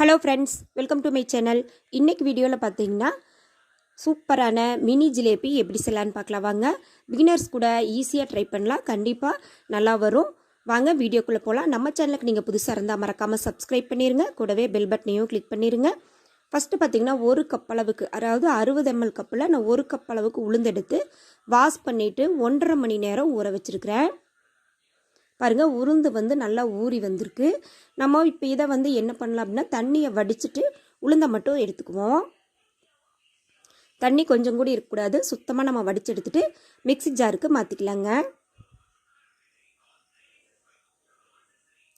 Hello friends welcome to my channel இன்றைக்கு வீடியோவில் பார்த்தீங்கன்னா சூப்பரான மினி ஜிலேபி எப்படி செய்யலான்னு பார்க்கலாம். வாங்க பிகினர்ஸ் கூட ஈஸியாக ட்ரை பண்ணலாம். கண்டிப்பாக நல்லா வரும். வாங்க வீடியோக்குள்ளே போகலாம் நம்ம சேனலுக்கு நீங்கள் புதுசாக இருந்தால் மறக்காமல் சப்ஸ்கிரைப் பண்ணிடுங்க கூடவே பெல் பட்டனையும் கிளிக் பண்ணிடுங்க ஃபஸ்ட்டு பார்த்தீங்கன்னா ஒரு கப் அளவுக்கு அதாவது அறுபது எம்எல் கப்பில் நான் ஒரு கப் அளவுக்கு உளுந்தெடுத்து வாஷ் பண்ணிவிட்டு ஒன்றரை மணி நேரம் ஊற வச்சுருக்கிறேன். பாருங்கள் உளுந்து வந்து நல்லா ஊறி வந்திருக்கு. நம்ம இப்போ இதை வந்து என்ன பண்ணலாம் அப்படின்னா தண்ணியை வடிச்சிட்டு உளுந்தை மட்டும் எடுத்துக்குவோம். தண்ணி கொஞ்சம் கூட இருக்கக்கூடாது. சுத்தமாக நம்ம வடிச்சு எடுத்துகிட்டு மிக்ஸி ஜாருக்கு மாற்றிக்கலாங்க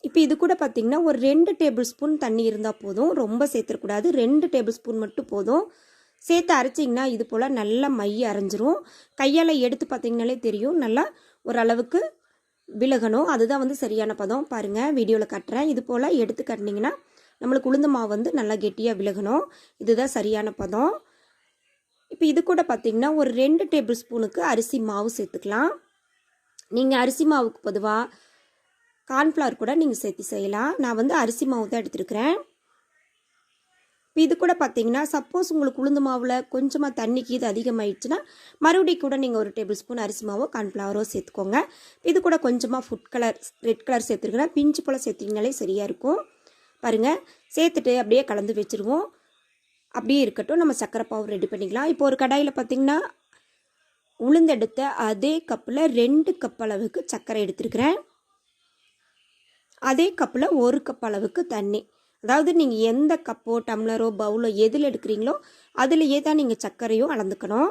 இப்போ இது கூட பார்த்திங்கன்னா ஒரு ரெண்டு டேபிள் ஸ்பூன் தண்ணி இருந்தால் போதும். ரொம்ப சேர்த்துக்கூடாது ரெண்டு டேபிள் ஸ்பூன் மட்டும் போதும். சேர்த்து அரைச்சிங்கன்னா இது போல் நல்லா மைய அரைஞ்சிரும். கையால் எடுத்து பார்த்திங்கனாலே தெரியும். நல்லா ஓரளவுக்கு விலகணும். அதுதான் வந்து சரியான பதம். பாருங்கள் வீடியோவில் கட்டுறேன். இது போல் எடுத்து கட்டினீங்கன்னா நம்மளுக்கு உளுந்த மாவு வந்து நல்லா கெட்டியாக விலகணும். இதுதான் சரியான பதம். இப்போ இது கூட பார்த்தீங்கன்னா ஒரு ரெண்டு டேபிள் ஸ்பூனுக்கு அரிசி மாவு சேர்த்துக்கலாம். நீங்கள் அரிசி மாவுக்கு பொதுவாக கார்ன்ஃப்ளவர் கூட நீங்கள் சேர்த்து செய்யலாம். நான் வந்து அரிசி மாவு தான் எடுத்துருக்கிறேன். இப்போ இது கூட பார்த்தீங்கன்னா சப்போஸ் உங்களுக்கு உளுந்து மாவில் கொஞ்சமாக தண்ணிக்கு இது அதிகமாகிடுச்சுன்னா மறுபடியும் கூட நீங்கள் ஒரு டேபிள் ஸ்பூன் அரிசி மாவோ கார்ன்ஃப்ளவரோ சேர்த்துக்கோங்க. இது கூட கொஞ்சமாக ஃபுட் கலர் ரெட் கலர் சேர்த்துருக்குன்னா பிஞ்சு போல் சேர்த்திங்கனாலே சரியாக இருக்கும். பாருங்கள் சேர்த்துட்டு அப்படியே கலந்து வச்சுருவோம். அப்படியே இருக்கட்டும் நம்ம சர்க்கரை பாவு ரெடி பண்ணிக்கலாம். இப்போ ஒரு கடாயில் பார்த்திங்கன்னா உளுந்தெடுத்த அதே கப்பில் ரெண்டு கப் அளவுக்கு சர்க்கரை எடுத்துருக்கிறேன். அதே கப்பில் ஒரு கப் அளவுக்கு தண்ணி. அதாவது நீங்கள் எந்த கப்போ டம்ளரோ பவுலோ எதில் எடுக்கிறீங்களோ அதுலேயே தான் நீங்கள் சர்க்கரையும் அளந்துக்கணும்.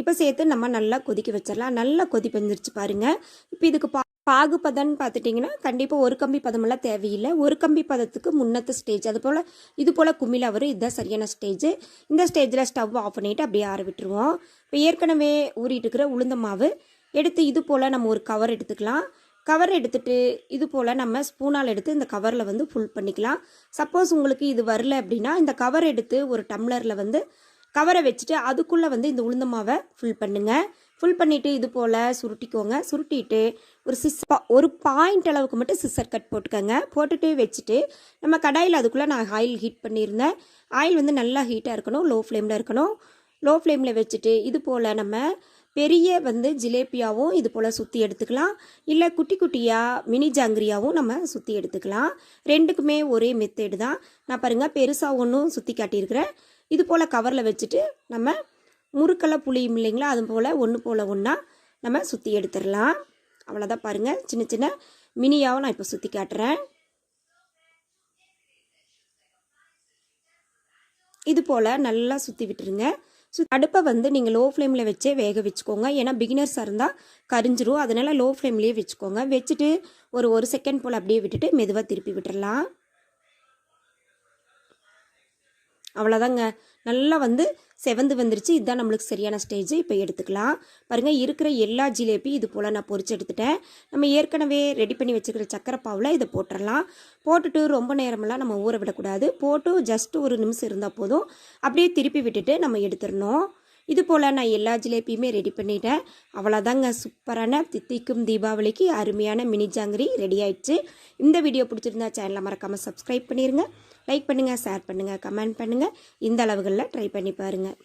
இப்போ சேர்த்து நம்ம நல்லா கொதிக்க வச்சிடலாம். நல்லா கொதி பெஞ்சிருச்சு பாருங்கள் இப்போ இதுக்கு பா பாகு பதம்னு பார்த்துட்டிங்கன்னா கண்டிப்பாக ஒரு கம்பி பதமெல்லாம் தேவையில்லை. ஒரு கம்பி பதத்துக்கு முன்னத்து ஸ்டேஜ். அது போல் இது போல் கும்மியில் வரும் இதுதான் சரியான ஸ்டேஜ். இந்த ஸ்டேஜில் ஸ்டவ் ஆஃப் பண்ணிவிட்டு அப்படியே ஆற விட்டுருவோம். இப்போ ஏற்கனவே ஊறிட்டு இருக்கிற உளுந்த மாவு எடுத்து இது போல் நம்ம ஒரு கவர் எடுத்துக்கலாம். கவர் எடுத்துட்டு இது போல் நம்ம ஸ்பூனால் எடுத்து இந்த கவரில் வந்து ஃபுல் பண்ணிக்கலாம். சப்போஸ் உங்களுக்கு இது வரல அப்படின்னா இந்த கவர் எடுத்து ஒரு டம்ளரில் வந்து கவரை வச்சுட்டு அதுக்குள்ளே வந்து இந்த உளுந்த மாவை ஃபுல் பண்ணுங்கள் ஃபுல் பண்ணிவிட்டு இது போல் சுருட்டிக்கோங்க. சுருட்டிட்டு ஒரு சிஸ் ஒரு பாயிண்ட் அளவுக்கு மட்டும் சிஸ்ஸர் கட் போட்டுக்கோங்க. போட்டுட்டு வச்சுட்டு நம்ம கடாயில் அதுக்குள்ளே நான் ஆயில் ஹீட் பண்ணியிருந்தேன். ஆயில் வந்து நல்லா ஹீட்டாக இருக்கணும் லோ ஃப்ளேமில் இருக்கணும் லோ ஃப்ளேமில் வச்சுட்டு இது போல் நம்ம பெரிய வந்து ஜிலேபியாவும் இது போல் சுற்றி எடுத்துக்கலாம். இல்லை குட்டி குட்டியாக மினி ஜாங்கிரியாவும் நம்ம சுற்றி எடுத்துக்கலாம். ரெண்டுக்குமே ஒரே மெத்தேடு தான். நான் பாருங்கள் பெருசாக ஒன்றும் சுற்றி காட்டியிருக்கிறேன். இது போல் கவரில் வச்சுட்டு நம்ம முறுக்கெல்லாம் புளியும் இல்லைங்களா? அது போல் ஒன்று போல் ஒன்றா நம்ம சுற்றி எடுத்துடலாம். அவ்வளோதான் பாருங்கள் சின்ன சின்ன மினியாகவும் நான் இப்போ சுற்றி காட்டுறேன். இது போல் நல்லா சுற்றி விட்டுருங்க. ஸோ அடுப்பை வந்து நீங்கள் லோ ஃப்ளேமில் வச்சே வேக வச்சுக்கோங்க. ஏன்னா பிகினர்ஸாக இருந்தால் கரிஞ்சிரும். அதனால் லோ ஃப்ளேம்லேயே வச்சுக்கோங்க. வச்சுட்டு ஒரு ஒரு செகண்ட் போல் அப்படியே விட்டுட்டு மெதுவாக திருப்பி விட்டுடலாம் அவ்வளோதாங்க நல்லா வந்து செவந்து வந்துருச்சு. இதுதான் நம்மளுக்கு சரியான ஸ்டேஜ் இப்போ எடுத்துக்கலாம். பாருங்கள் இருக்கிற எல்லா ஜிலேபி இது போல் நான் பொறிச்சு எடுத்துட்டேன். நம்ம ஏற்கனவே ரெடி பண்ணி வச்சுக்கிற சக்கரை பாவில் இதை போட்டுடலாம் போட்டுட்டு ரொம்ப நேரமெல்லாம் நம்ம ஊற விடக்கூடாது. போட்டு ஜஸ்ட் ஒரு நிமிஷம் இருந்தால் போதும். அப்படியே திருப்பி விட்டுட்டு நம்ம எடுத்துடணும். இது போல் நான் எல்லா ஜிலேபியுமே ரெடி பண்ணிட்டேன். அவ்வளோதாங்க சூப்பரான தித்திக்கும் தீபாவளிக்கு அருமையான மினி ஜாங்கிரி ரெடி ஆயிடுச்சு. இந்த வீடியோ பிடிச்சிருந்தா சேனலை மறக்காமல் சப்ஸ்கிரைப் பண்ணிடுங்க லைக் பண்ணுங்கள் ஷேர் பண்ணுங்கள் கமெண்ட் பண்ணுங்கள் இந்த அளவுகளில் ட்ரை பண்ணி பாருங்கள்